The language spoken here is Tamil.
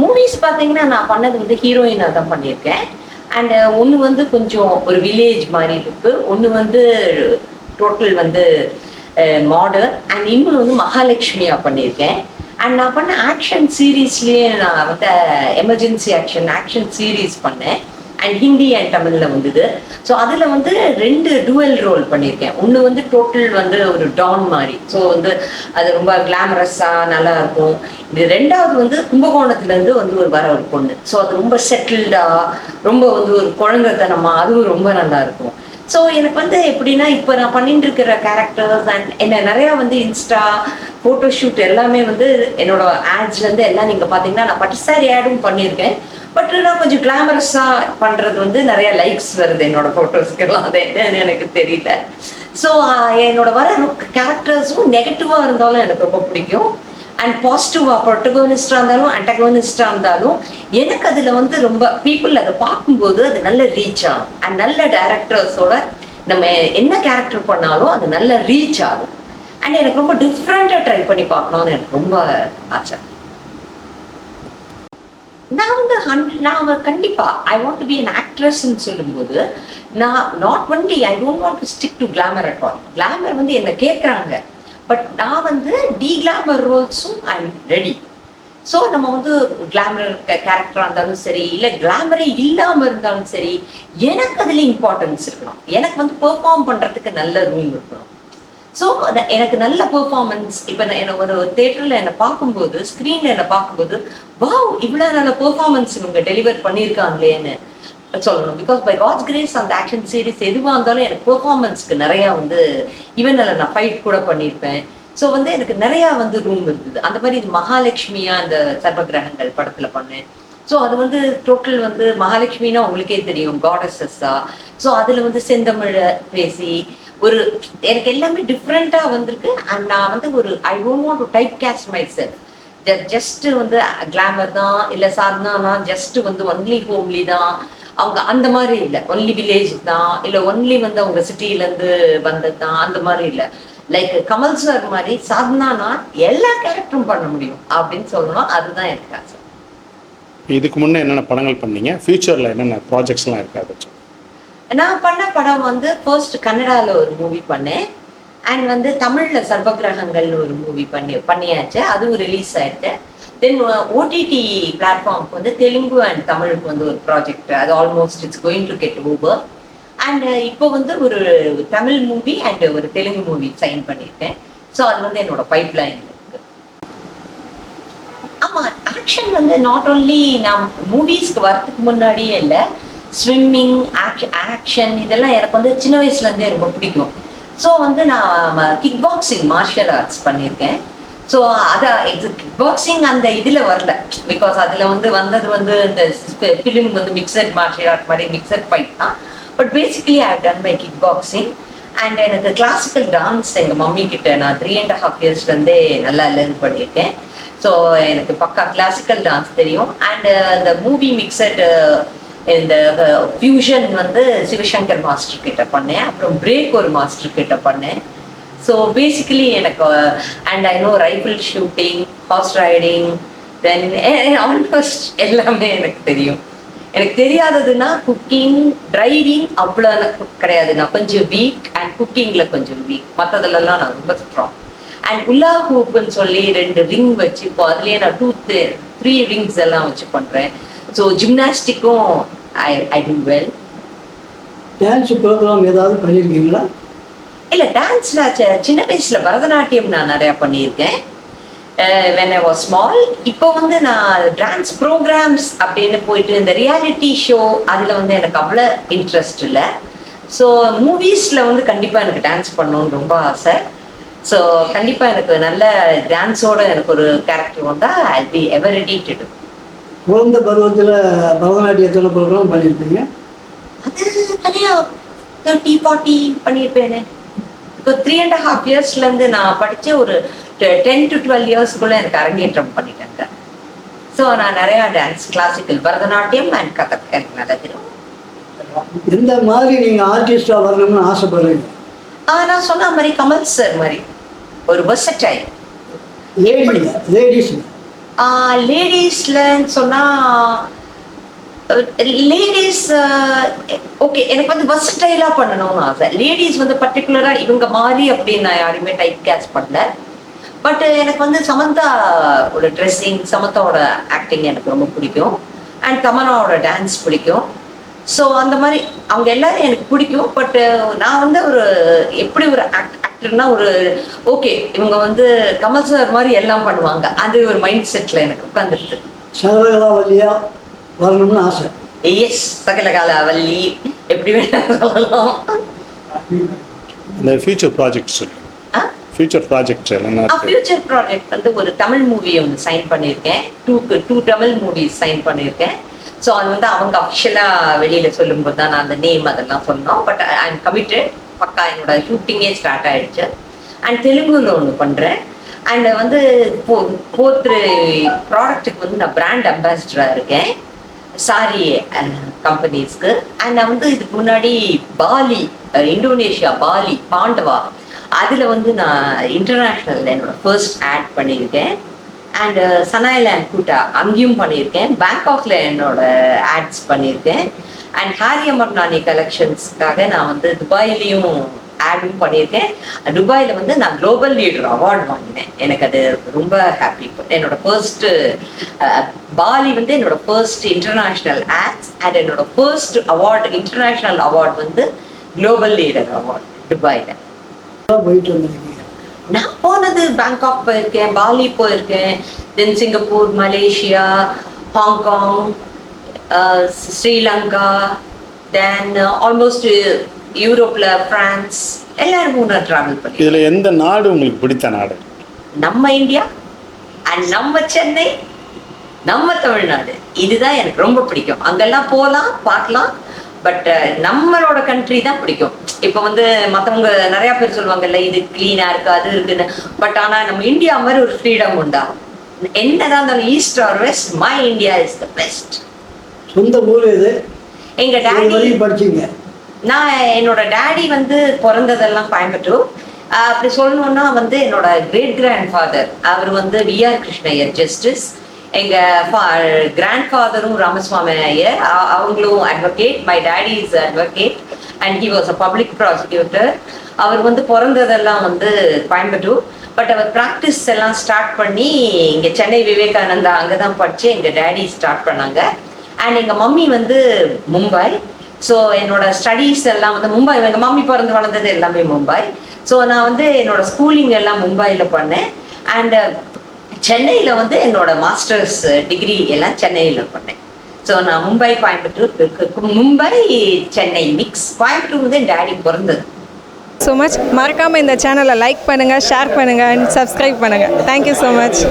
மூவிஸ் பார்த்தீங்கன்னா நான் பண்ணது வந்து ஹீரோயினாக தான் பண்ணியிருக்கேன். அண்ட் uh, ஒன்று வந்து கொஞ்சம் ஒரு வில்லேஜ் மாதிரி இருக்கு. ஒன்று வந்து டோட்டல் வந்து uh, மாடர்ன் அண்ட் இன்னொன்று வந்து மகாலட்சுமியாக பண்ணியிருக்கேன். அண்ட் நான் பண்ண ஆக்ஷன் சீரீஸ்லேயே நான் வந்து எமர்ஜென்சி ஆக்ஷன் ஆக்ஷன் சீரீஸ் பண்ணேன். அண்ட் ஹிந்தி அண்ட் தமிழில் வந்தது. ஸோ அதில் வந்து ரெண்டு டுவல் ரோல் பண்ணியிருக்கேன் ஒன்று வந்து டோட்டல் வந்து ஒரு டான் மாதிரி. ஸோ வந்து அது ரொம்ப கிளாமரஸாக நல்லா இருக்கும். இது ரெண்டாவது வந்து கும்பகோணத்துலேருந்து வந்து ஒரு வர ஒரு பொண்ணு. ஸோ அது ரொம்ப செட்டில்டாக ரொம்ப வந்து ஒரு குழந்தைத்தனமாக அதுவும் ரொம்ப நல்லா இருக்கும். ஸோ எனக்கு வந்து எப்படின்னா இப்போ நான் பண்ணிட்டு இருக்கிற கேரக்டர்ஸ் அண்ட் என்ன நிறையா வந்து இன்ஸ்டா ஃபோட்டோ ஷூட் எல்லாமே வந்து என்னோட ஆட்ஸ்லேருந்து எல்லாம் நீங்கள் பார்த்தீங்கன்னா நான் பட்டு சாரி ஆடும் பண்ணியிருக்கேன். பட் நான் கொஞ்சம் கிளாமரஸாக பண்ணுறது வந்து நிறைய லைக்ஸ் வருது என்னோட ஃபோட்டோஸ்க்கெல்லாம் அது என்னன்னு எனக்கு தெரியல. ஸோ என்னோட வர கேரக்டர்ஸும் நெகட்டிவாக இருந்தாலும் எனக்கு ரொம்ப பிடிக்கும். அண்ட் பாசிட்டிவாக ப்ரொட்டகோனிஸ்டாக இருந்தாலும் அண்டகோனிஸ்டாக இருந்தாலும் எனக்கு அதில் வந்து ரொம்ப பீப்புள் அதை பார்க்கும்போது அது நல்ல ரீச் ஆகும் அண்ட் நல்ல டேரக்டர்ஸோட நம்ம என்ன கேரக்டர் பண்ணாலும் அது நல்ல ரீச் ஆகும். அண்ட் எனக்கு ரொம்ப டிஃப்ரெண்ட்டாக ட்ரை பண்ணி பார்க்கணும்னு எனக்கு ரொம்ப ஆசை. நான் வந்து ஹன் நான் கண்டிப்பா I want to be an ஆக்ட்ரஸ்ன்னு சொல்லும்போது நான் not only I don't want to stick to glamour at all glamour வந்து என்ன கேட்குறாங்க பட் நான் வந்து டி கிளாமர் ரோல்ஸும் ஐ எம் ரெடி ஸோ நம்ம வந்து கிளாமர் கேரக்டராக இருந்தாலும் சரி இல்லை கிளாமரே இல்லாமல் இருந்தாலும் சரி எனக்கு அதில் இம்பார்ட்டன்ஸ் இருக்கணும். எனக்கு வந்து பெர்ஃபார்ம் பண்ணுறதுக்கு நல்ல ரூம் இருக்கணும். ஸோ எனக்கு நல்ல பெர்ஃபார்மன்ஸ் இப்போ நான் என்ன ஒரு தேட்டரில் என்னை பார்க்கும்போது ஸ்க்ரீனில் என்னை பார்க்கும்போது வாவ் இவ்வளோ நல்ல பெர்ஃபார்மன்ஸ் இவங்க டெலிவர் பண்ணியிருக்காங்களேன்னு சொல்லணும். பிகாஸ் பை காட்ஸ் கிரேஸ் அந்த ஆக்ஷன் சீரிஸ் எதுவாக இருந்தாலும் எனக்கு பெர்ஃபார்மன்ஸ்க்கு நிறையா வந்து இவன் அதில் நான் ஃபைட் கூட பண்ணியிருப்பேன். ஸோ வந்து எனக்கு நிறையா வந்து ரூம் இருந்தது. அந்த மாதிரி இது மகாலட்சுமியா அந்த சர்வ கிரகங்கள் படத்தில் பண்ணேன். ஸோ அது வந்து டோட்டல் வந்து மகாலட்சுமின்னா உங்களுக்கே தெரியும் காடஸஸ்ஸா ஸோ அதில் வந்து செந்தமிழ பேசி ஒரு எனக்கு எல்லாமே டிஃப்ரெண்ட்டாக வந்திருக்கு. அண்ட் நான் வந்து ஒரு I don't want to typecast myself just வந்து uh, கிளாமர் தான் இல்லை சாதனானா ஜஸ்ட் வந்து ஒன்லி ஹோம்லி தான். அவங்க அந்த மாதிரி இல்லை. ஒன்லி வில்லேஜ் தான் இல்லை ஒன்லி வந்து அவங்க சிட்டிலேருந்து வந்தது தான் அந்த மாதிரி இல்லை. லைக் கமல் சார் மாதிரி சாதனானா எல்லா கேரக்டரும் பண்ண முடியும். அப்படின்னு சொல்லணும். அதுதான் எனக்கு ஆசை. இதுக்கு முன்னே என்னென்ன படங்கள் பண்ணீங்க? ஃபியூச்சரில் என்னென்ன ப்ராஜெக்ட்ஸ்லாம் இருக்காது நான் பண்ண படம் வந்து ஃபர்ஸ்ட் கன்னடாவில் ஒரு மூவி பண்ணேன். அண்ட் வந்து தமிழில் சர்வகிரகங்கள்னு ஒரு மூவி பண்ணி பண்ணியாச்சு. அதுவும் ரிலீஸ் ஆயிடுச்சு. தென் ஓடிடி பிளாட்ஃபார்முக்கு வந்து தெலுங்கு அண்ட் தமிழுக்கு வந்து ஒரு ப்ராஜெக்ட் அது almost it's going to get over and இப்போ வந்து ஒரு தமிழ் மூவி அண்ட் ஒரு தெலுங்கு மூவி சைன் பண்ணியிருக்கேன். ஸோ அது வந்து என்னோட பைப்லைன் இருக்கு. ஆமாம் ஆக்ஷன் வந்து நாட் ஓன்லி நான் மூவிஸ்க்கு வரதுக்கு முன்னாடியே இல்லை ஸ்விம்மிங் ஆக்ஷன் இதெல்லாம் எனக்கு வந்து சின்ன வயசுலேருந்தே ரொம்ப பிடிக்கும். ஸோ வந்து நான் கிக் பாக்ஸிங் மார்ஷியல் ஆர்ட்ஸ் பண்ணியிருக்கேன். ஸோ அதை கிக் பாக்ஸிங் அந்த இதில் வரல. பிகாஸ் அதில் வந்து வந்தது வந்து இந்த ஃபிலிம் வந்து மிக்சட் மார்ஷியல் ஆர்ட் மாதிரி மிக்சட் ஃபைட் தான். But basically I done my kick boxing and எனக்கு கிளாசிக்கல் டான்ஸ் எங்கள் மம்மி கிட்ட நான் த்ரீ அண்ட் ஹாஃப் இயர்ஸ்லேருந்தே நல்லா லேர்ன் பண்ணியிருக்கேன். ஸோ எனக்கு பக்கா கிளாசிக்கல் டான்ஸ் தெரியும். அண்ட் இந்த மூவி மிக்சட் இந்த ஃபியூஷன் வந்து சிவசங்கர் மாஸ்டர் கிட்ட பண்ணேன். அப்புறம் பிரேக் ஒரு மாஸ்டர் கிட்ட பண்ணேன். ஸோ பேசிக்கலி எனக்கு and I know rifle shooting horse riding then almost எல்லாமே எனக்கு தெரியும். எனக்கு தெரியாததுன்னா குக்கிங் டிரைவிங் அவ்வளோ கிடையாது. நான் கொஞ்சம் வீக் அண்ட் குக்கிங்கில் கொஞ்சம் வீக் மற்றதுலலாம் நான் ரொம்ப ஸ்ட்ராங் அண்ட் உல்லா ஹூப்புன்னு சொல்லி ரெண்டு ரிங் வச்சு இப்போ அதுலேயே நான் டூ த்ரீ ரிங்ஸ் எல்லாம் வச்சு பண்ணுறேன் so ஜிம்னாஸ்டிக்கும் I I do well dance program ஏதாவது பண்ணியிருக்கீங்களா இல்ல டான்ஸ்ல சின்ன வயசுல பரதநாட்டியம் நான் நிறைய பண்ணியிருக்கேன். வென் ஐ வாஸ் ஸ்மால் இப்போ வந்து நான் டான்ஸ் ப்ரோக்ராம்ஸ் அப்படின்னு போயிட்டு இந்த ரியாலிட்டி ஷோ அதுல வந்து எனக்கு அவ்வளோ இன்ட்ரெஸ்ட் இல்லை. ஸோ மூவிஸ்ல வந்து கண்டிப்பா எனக்கு டான்ஸ் பண்ணணும்னு ரொம்ப ஆசை. ஸோ கண்டிப்பா எனக்கு நல்ல டான்ஸோட எனக்கு ஒரு கேரக்டர் வந்தா I be ever ready to. குழந்தை பருவத்தில் பரதநாட்டியத்தில் ப்ரோக்ராம் பண்ணியிருப்பீங்க. அது தனியா தேர்ட்டி ஃபார்ட்டி பண்ணியிருப்பேனே. இப்போ த்ரீ அண்ட் ஹாஃப் இயர்ஸ்லேருந்து நான் படிச்ச ஒரு டென் டு டுவெல் இயர்ஸ்க்குள்ள எனக்கு அரங்கேற்றம் பண்ணிட்டேங்க. ஸோ நான் நிறையா dance classical Bharatanatyam and Kathak எனக்கு நல்லா தெரியும். எந்த மாதிரி நீங்கள் ஆர்டிஸ்டாக வரணும்னு ஆசைப்படுறீங்க. ஆ நான் சொன்ன மாதிரி கமல் சார் மாதிரி. ஒரு வெர்சடைல் லேடிஸ் லேடிஸ் லேடிஸ்லன்னு சொன்னால் லேடிஸ் ஓகே எனக்கு வந்து வெர்சடைலாக பண்ணணும்னு ஆசை. லேடிஸ் வந்து பர்டிகுலராக இவங்க மாதிரி அப்படின்னு நான் யாரையுமே டைப் கேஸ் பண்ணல. பட் எனக்கு வந்து சமந்தாவோட ட்ரெஸ்ஸிங் சமந்தாவோட ஆக்டிங் எனக்கு ரொம்ப பிடிக்கும். அண்ட் தமனாவோட டான்ஸ் பிடிக்கும். ஸோ அந்த மாதிரி அவங்க எல்லாரும் எனக்கு பிடிக்கும். பட் நான் வந்து ஒரு எப்படி ஒரு ஆக்டர்னா ஒரு ஓகே இவங்க வந்து கமல் சார் மாதிரி எல்லாம் பண்ணுவாங்க. அது ஒரு மைண்ட் செட்டில் எனக்கு உட்காந்துருக்கு சகலகலாவல்லியா வரணும்னு ஆசை. எஸ் சகலகால வள்ளி எப்படி வேணா சொல்லலாம். இந்த ஃபியூச்சர் ப்ராஜெக்ட் சொல்லு ஃபியூச்சர் ப்ராஜெக்ட் என்ன ஃபியூச்சர் ப்ராஜெக்ட் வந்து ஒரு தமிழ் மூவி ஒன்று சைன் பண்ணியிருக்கேன். Two two Tamil movies sign பண்ணியிருக்கேன். ஸோ அது வந்து அவங்க அஃபிஷியலாக வெளியில் சொல்லும்போது தான் நான் அந்த நேம் அதெல்லாம் சொன்னோம். பட் ஐ எம் கமிட்டட் பக்கா என்னோட ஷூட்டிங்கே ஸ்டார்ட் ஆயிடுச்சு. அண்ட் தெலுங்குல ஒன்று பண்ணுறேன் அண்ட் வந்து ஃபோர்த்து ப்ராடக்ட்டுக்கு வந்து நான் பிராண்ட் அம்பாசிடராக இருக்கேன். சாரி கம்பெனிஸ்க்கு அண்ட் நான் வந்து இதுக்கு முன்னாடி பாலி இந்தோனேஷியா பாலி பாண்டவா. அதில் வந்து நான் இன்டர்நேஷ்னல் என்னோட ஃபர்ஸ்ட் ஆட் பண்ணியிருக்கேன். அண்டு சனாயிலேண்ட் கூட்டா அங்கேயும் பண்ணியிருக்கேன். பேங்காக்ல என்னோட ஆட்ஸ் பண்ணியிருக்கேன். அண்ட் ஹாரி அமர்நானி கலெக்ஷன்ஸ்க்காக நான் வந்து துபாயிலையும் ஆடும் பண்ணியிருக்கேன். துபாயில் வந்து நான் குளோபல் லீடர் அவார்ட் வாங்கினேன். எனக்கு அது ரொம்ப ஹாப்பி என்னோட ஃபர்ஸ்ட் பாலி வந்து என்னோட ஃபர்ஸ்ட் இன்டர்நேஷ்னல் ஆட்ஸ் அண்ட் என்னோட ஃபர்ஸ்ட் அவார்டு இன்டர்நேஷ்னல் அவார்ட் வந்து குளோபல் லீடர் அவார்ட் துபாயில். நான் போனது பேங்காக் போயிருக்கேன் பாலி போயிருக்கேன் then Singapore Malaysia Hong Kong Sri Lanka then almost யூரோப்ல France எல்லா இடமும் நான் ட்ராவல் பண்ணி இதில் எந்த நாடு உங்களுக்கு பிடித்த நாடு? நம்ம இந்தியா அண்ட் நம்ம சென்னை நம்ம தமிழ்நாடு. இதுதான் எனக்கு ரொம்ப பிடிக்கும். அங்கெல்லாம் போகலாம் பார்க்கலாம் பட் நம்மளோட கண்ட்ரி தான் பிடிக்கும். இப்போ வந்து மற்றவங்க நிறைய பேர் சொல்லுவாங்கல்ல இது க்ளீனா இருக்கு அது இருக்குன்னு. பட் ஆனா நம்ம இந்தியா மாதிரி ஒரு ஃப்ரீடம் உண்டா? என்னதான் இருந்தாலும் east or west my India is the best சொந்த ஊர் இது. எங்க டாடி படிச்சீங்க. நான் என்னோட டாடி வந்து பிறந்ததெல்லாம் கோயம்புத்தூர். அப்படி சொல்லணும்னா வந்து என்னோட கிரேட் கிராண்ட் ஃபாதர் அவர் வந்து விஆர் கிருஷ்ணய்யர் ஜஸ்டிஸ் எங்க கிராண்ட் ஃபாதரும் ராமசுவாமி ஐயர் அவங்களும் advocate my daddy is advocate and he was a public prosecutor அவர் வந்து பிறந்ததெல்லாம் வந்து கோயம்புத்தூர். பட் அவர் ப்ராக்டிஸ் எல்லாம் ஸ்டார்ட் பண்ணி இங்க சென்னை விவேகானந்தா அங்கதான் படிச்சு எங்க டாடி ஸ்டார்ட் பண்ணாங்க. அண்ட் எங்கள் மம்மி வந்து மும்பை ஸோ என்னோட ஸ்டடீஸ் எல்லாம் வந்து மும்பை எங்கள் மம்மி பிறந்து வளர்ந்தது எல்லாமே மும்பை ஸோ நான் வந்து என்னோட ஸ்கூலிங் எல்லாம் மும்பையில் பண்ணேன். அண்டு uh, சென்னையில் வந்து என்னோட மாஸ்டர்ஸ் டிகிரி uh, எல்லாம் சென்னையில் பண்ணேன். ஸோ நான் மும்பை கோயம்புத்தூர் மும்பை சென்னை மிக்ஸ் கோயம்புத்தூர் வந்து என் டேடி பிறந்தது. ஸோ மச் மறக்காமல் இந்த சேனலை லைக் பண்ணுங்கள் ஷேர் பண்ணுங்கள் அண்ட் சப்ஸ்கிரைப் பண்ணுங்கள் தேங்க்யூ ஸோ மச்